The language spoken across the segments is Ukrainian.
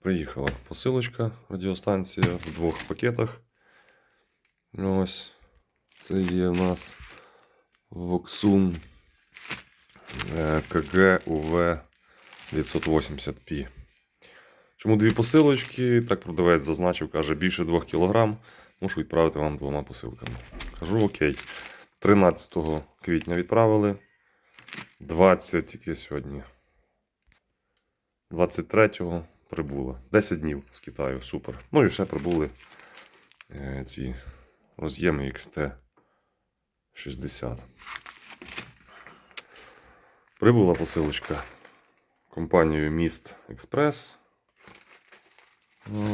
Приїхала посилочка, радіостанція в двох пакетах. Ось. Це є у нас Voxun е, КГ УВ 980p. Чому дві посилочки? Так продавець зазначив, каже, більше 2 кг. Мушу відправити вам двома посилками. Кажу, окей. 13 квітня відправили. 20 яке сьогодні. 23-го прибуло. 10 днів з Китаю, супер. Ну і ще прибули е, ці роз'єми XT60. Прибула посилочка компанією Міст Експрес.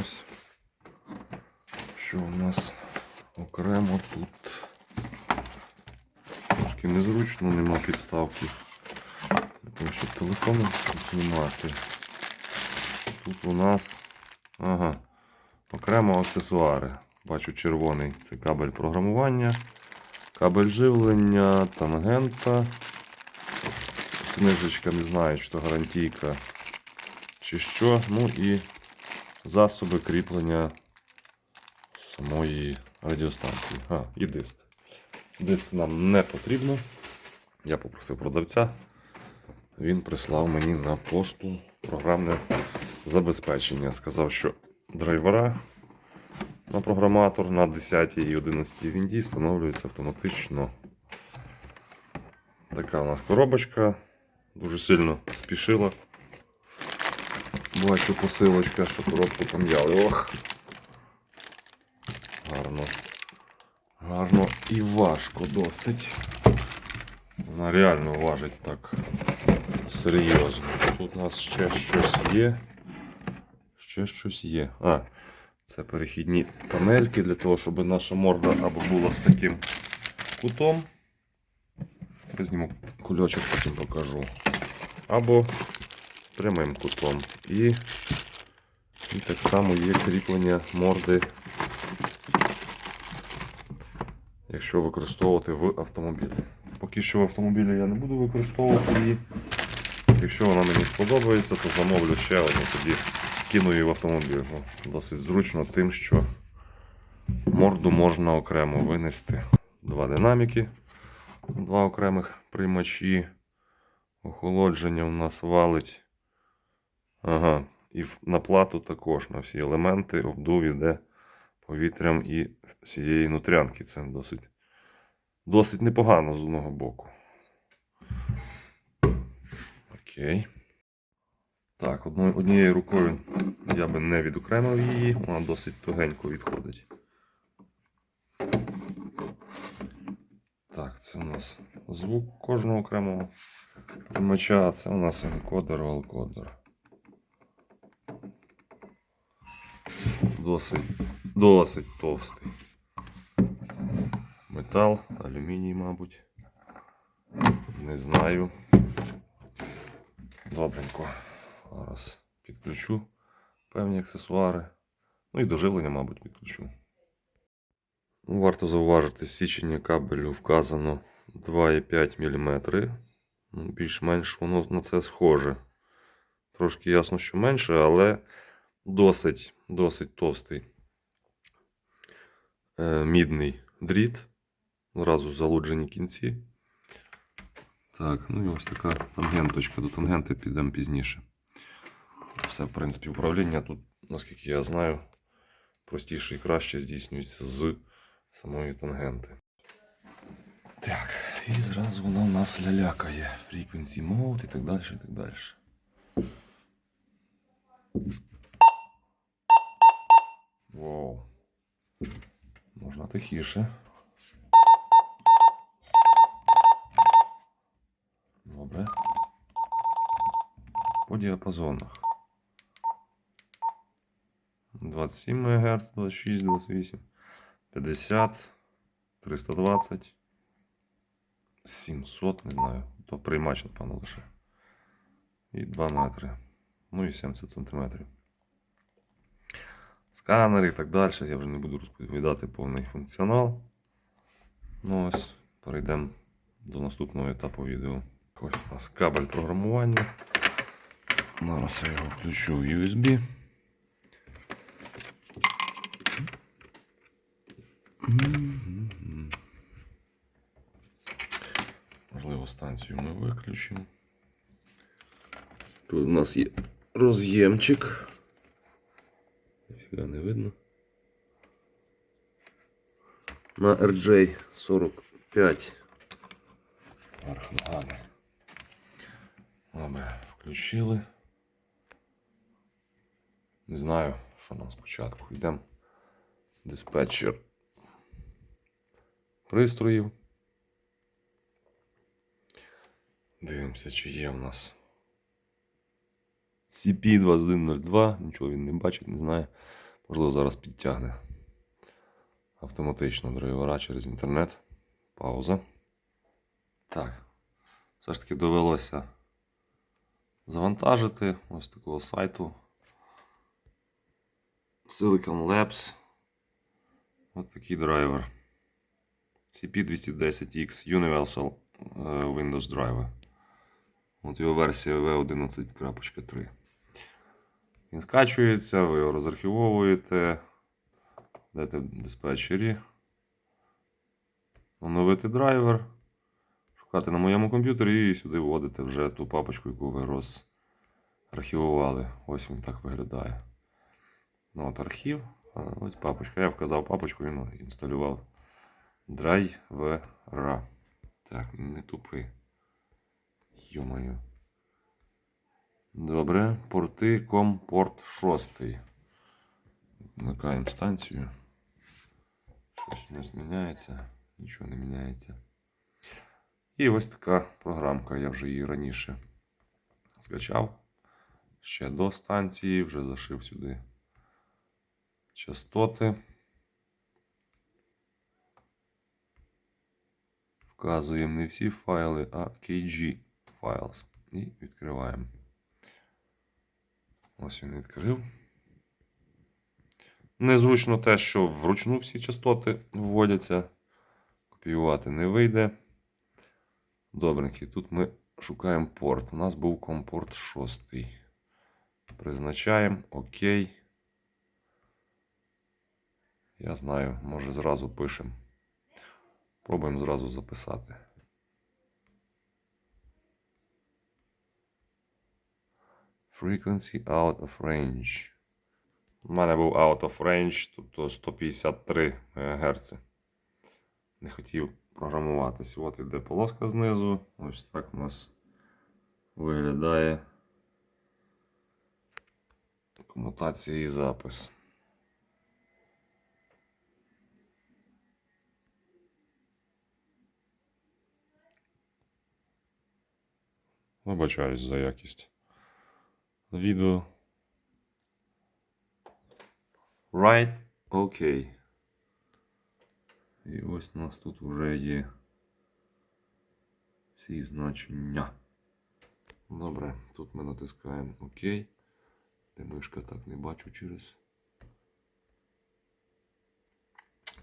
Ось. Що у нас окремо тут? Трошки незручно, нема підставки. Того, щоб телефоном знімати. Тут у нас ага, окремо аксесуари. Бачу червоний це кабель програмування, кабель живлення, тангента. Книжечка, не знаю, чи то гарантійка чи що. Ну і засоби кріплення самої радіостанції. А, і диск. Диск нам не потрібно. Я попросив продавця. Він прислав мені на пошту програмне забезпечення. Сказав, що драйвера на програматор на 10 і 11 вінді встановлюються автоматично. Така у нас коробочка. Дуже сильно спішила. Бачу посилочка, що коробку пом'яли. Ох. Гарно. Гарно і важко досить. Вона реально важить так серйозно. Тут у нас ще щось є. Ще щось є. А, це перехідні панельки для того, щоб наша морда або була з таким кутом. Візьму кульочок, потім покажу. Або прямим кутом. І, і так само є кріплення морди, якщо використовувати в автомобілі. Поки що в автомобілі я не буду використовувати її. Якщо вона мені сподобається, то замовлю ще одну, тоді кину її в автомобіль. Досить зручно тим, що морду можна окремо винести. Два динаміки, два окремих приймачі. Охолодження у нас валить. Ага. І на плату також на всі елементи обдув іде повітрям і всієї нутрянки. Це досить, досить непогано з одного боку. Окей. Так, однією рукою я би не відокремив її, вона досить тугенько відходить. Так, це у нас звук кожного окремого приймача, а це у нас енкодер, алкодер. Досить, досить товстий. Метал, алюміній, мабуть. Не знаю. Добренько. Зараз підключу певні аксесуари. Ну і доживлення, мабуть, підключу. Варто зауважити, січення кабелю вказано 2,5 мм. Ну, Більш-менш воно на це схоже. Трошки ясно, що менше, але досить, досить товстий е, мідний дріт. Зразу залуджені кінці. Так, ну і ось така тангенточка. До тангенти підемо пізніше. Все, в принципі, управління тут, наскільки я знаю, простіше і краще здійснюється з самої тангенти. Так, і зразу вона у нас лялякає. Frequency mode і так далі, і так далі. Вау. Можна тихіше. Добре. По діапазонах. 27 МГц, 26, 28, 50, 320, 700, не знаю. То приймач, напевно, лише. І 2 метри. Ну і 70 сантиметрів. Сканери і так далі. Я вже не буду розповідати повний функціонал. Ну ось, перейдемо до наступного етапу відео. Ось у нас кабель програмування. Зараз я його включу в USB. Можливо, станцію ми виключимо. Тут у нас є роз'ємчик. Ніфіга не видно. На RJ45. Верх ногами. Добре, включили. Не знаю, що нам спочатку. Йдемо. Диспетчер пристроїв. Дивимося, чи є в нас CP2102. Нічого він не бачить, не знає. Можливо, зараз підтягне автоматично драйвера через інтернет. Пауза. Так. Все ж таки довелося завантажити ось такого сайту. Silicon Labs. Ось такий драйвер. CP210X Universal е, Windows Driver. От його версія V11.3. Він скачується, ви його розархівовуєте. Дайте в диспетчері. Оновити драйвер. Шукати на моєму комп'ютері і сюди вводите вже ту папочку, яку ви розархівували. Ось він так виглядає. Ну, от архів. Ось папочка. Я вказав папочку, він інсталював драйвера. Так, не тупий. Йомаю. Добре. Порти компорт 6. Вмикаємо станцію. Щось у нас міняється. Нічого не міняється. І ось така програмка. Я вже її раніше скачав. Ще до станції, вже зашив сюди частоти. Вказуємо не всі файли, а KG Files. І відкриваємо. Ось він відкрив. Незручно те, що вручну всі частоти вводяться. Копіювати не вийде. Добренький. Тут ми шукаємо порт. У нас був компорт 6. Призначаємо ОК. Я знаю, може зразу пишемо. Пробуємо зразу записати. Frequency out of range. У мене був out of range, тобто 153 МГц. Не хотів програмуватися. От іде полоска знизу. Ось так у нас виглядає комутація і запис. Вибачаюсь за якість відео. Right, окей. І ось у нас тут вже є всі значення. Добре, тут ми натискаємо ОК. Де мишка так не бачу через.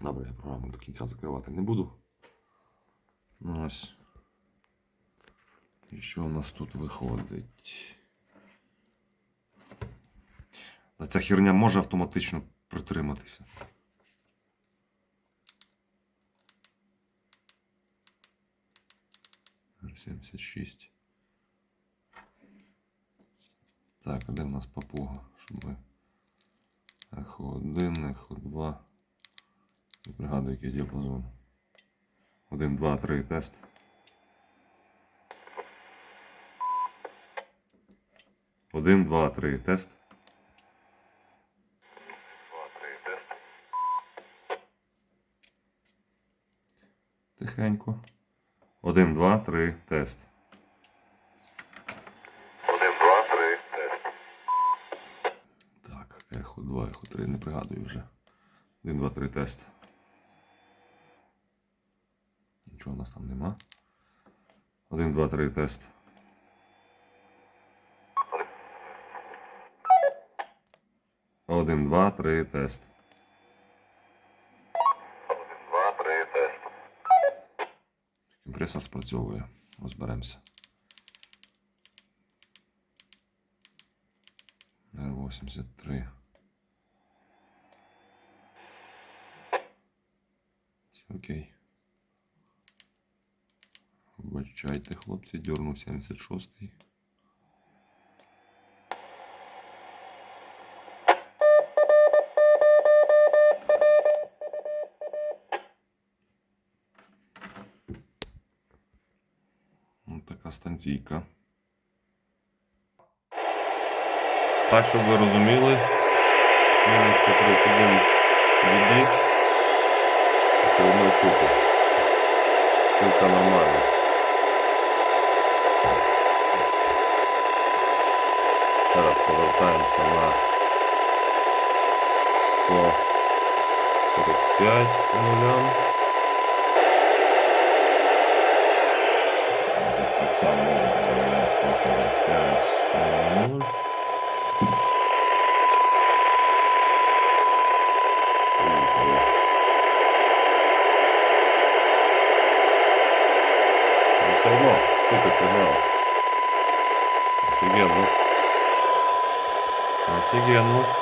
Добре, я програму до кінця закривати не буду. Ось. І що у нас тут виходить? А ця херня може автоматично притриматися. R76. Так, де в нас папуга? Щоб ми. Ехо 1, ехо 2. Не пригадую, який діапазон. 1, 2, 3, тест. Один, два, три, тест. Тихенько. Один, два, три, тест. Один, два, три, тест. Так, ехо 2, ехо 3, не пригадую вже. 1, 2, 3, тест. Нічого у нас там нема. 1, 2, 3, тест. Один, два, три, тест. Один, два, три, тест. Компресор спрацьовує. Розберемося. R83. Окей. Вибачайте, хлопці, дьорнув 76-й. Ось станційка. Так, щоб ви розуміли, мінус 131 dB. Все одно чути. Чуйка нормальна. Ще раз повертаємося на 145 по нулям. Тут так само додаємо 145 на 0. Поїхали. Все одно чути сигнал. Офігенно. Офігенно.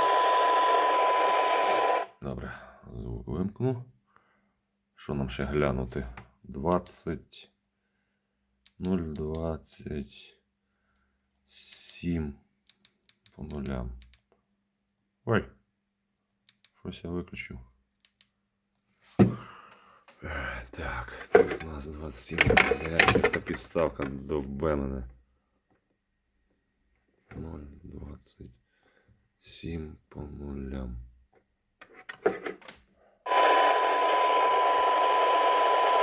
Добре, звук вимкну. Що нам ще глянути? 20. 0,27 по нулям. Ой. Щось я виключив. Так, тут у нас 27. Блядь, яка підставка довбе мене. 0,27 по нулям.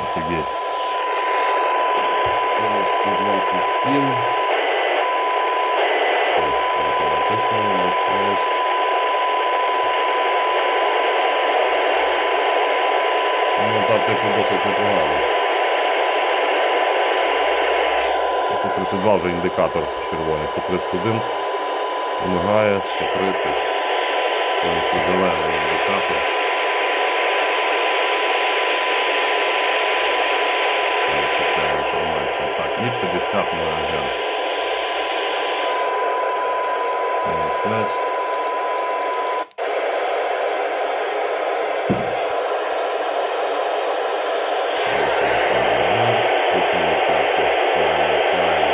Офігеть. Мінус 127. Ой, я то. Ну, так, типу, досить непогано. 132 вже індикатор червоний, 131 мигає, 130. Повністю зелений індикатор. Ось така інформація. Так, і 50 МГц. 5. Тут ми також перемикаємо.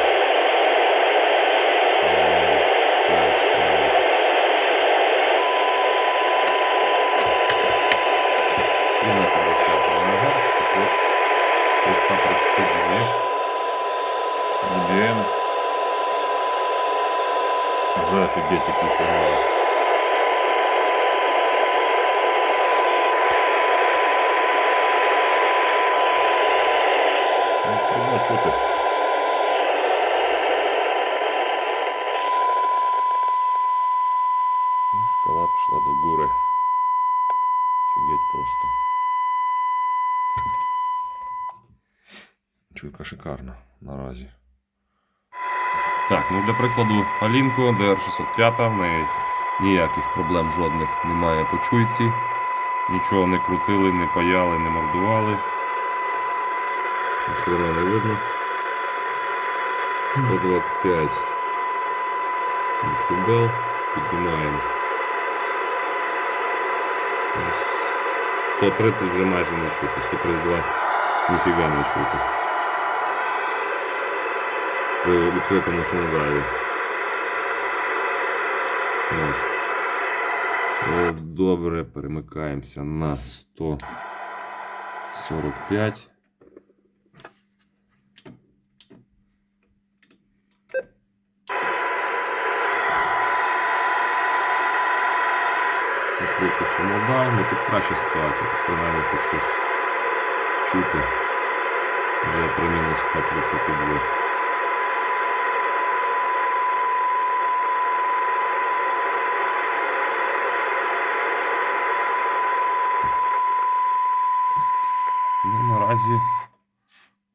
П'ять, нуль. І на 50 МГц також 332 dBm. Вже офігеть який сигнал. Ну, все одно чути. І Шкала пішла до гори. Офігеть просто. Чуйка шикарна наразі. Так, ну для прикладу, Алінко DR605, в неї ніяких проблем жодних немає по чуйці. Нічого не крутили, не паяли, не мордували. Ніхрена не видно. 125 децибел. Піднімаємо. 130 вже майже не чути, 132 ніфіга не чути. При відкритому шумодаві. Ось. О, Добре, перемикаємося на 145. Відкрити шумодав, ну тут краща ситуація, тут принаймні хоч щось чути вже при мінус 132. Ну, наразі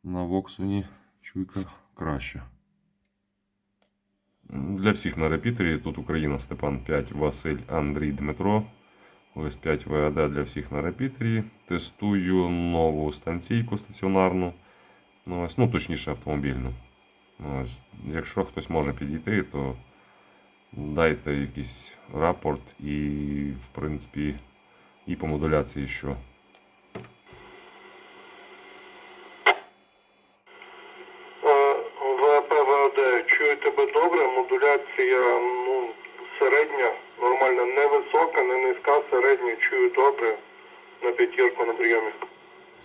на Воксуні чуйка краща. Для всіх на репітері тут Україна Степан 5, Василь, Андрій, Дмитро. Ось 5 ВАД для всіх на репітері. Тестую нову станційку стаціонарну. Ну, ось, ну точніше автомобільну. Ну, Ось, якщо хтось може підійти, то дайте якийсь рапорт і, в принципі, і по модуляції що. чую тебе добре, модуляція ну, середня, нормальна, не висока, не низька, середня, чую добре. На п'ятірку на прийомі.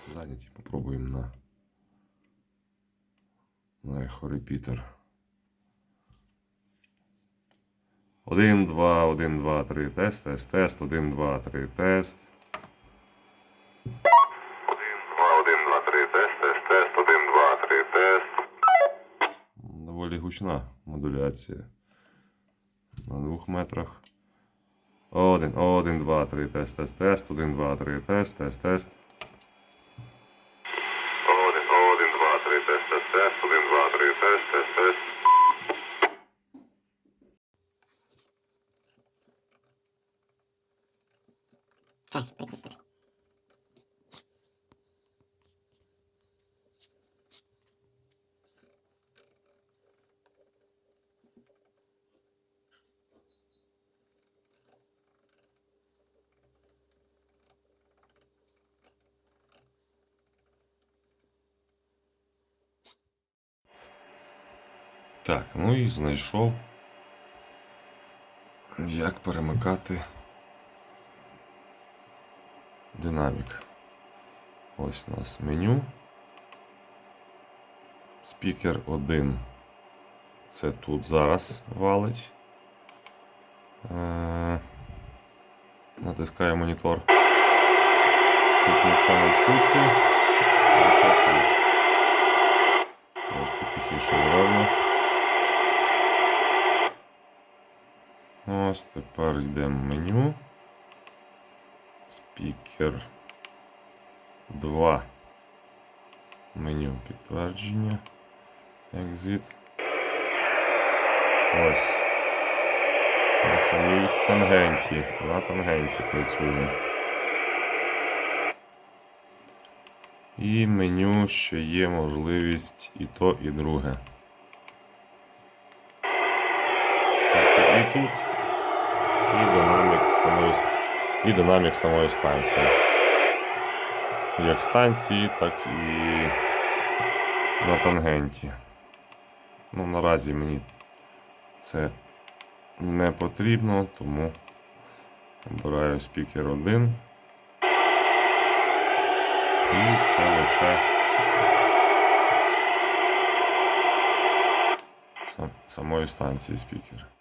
Заняті попробуємо на. На ехорепітер. 1, 2, 1, 2, 3, тест, тест, тест, 1, 2, 3, тест. Гучна модуляція. На двох метрах. Один, один, два, три, тест, тест, тест, один, два, три, тест, тест, тест. 1, 1, 2, 3, тест, тест, тест, 1, 2, 3, тест, тест, тест. Так, ну і знайшов. Як перемикати динамік. Ось у нас меню. Спікер 1. Це тут зараз валить. Е, Натискаю монітор. Тут нічого не чути. Лише тут. Трошки тихіше зроблю. Ось тепер йдемо в меню. Спікер 2. Меню підтвердження. Exit. Ось. На самій тангенті. На тангенті працює. І меню ще є можливість і то, і друге. Тобто і тут, самої, і динамік самої станції. Як станції, так і на тангенті. Ну, наразі мені це не потрібно, тому обираю спікер 1. І це лише самої станції спікер.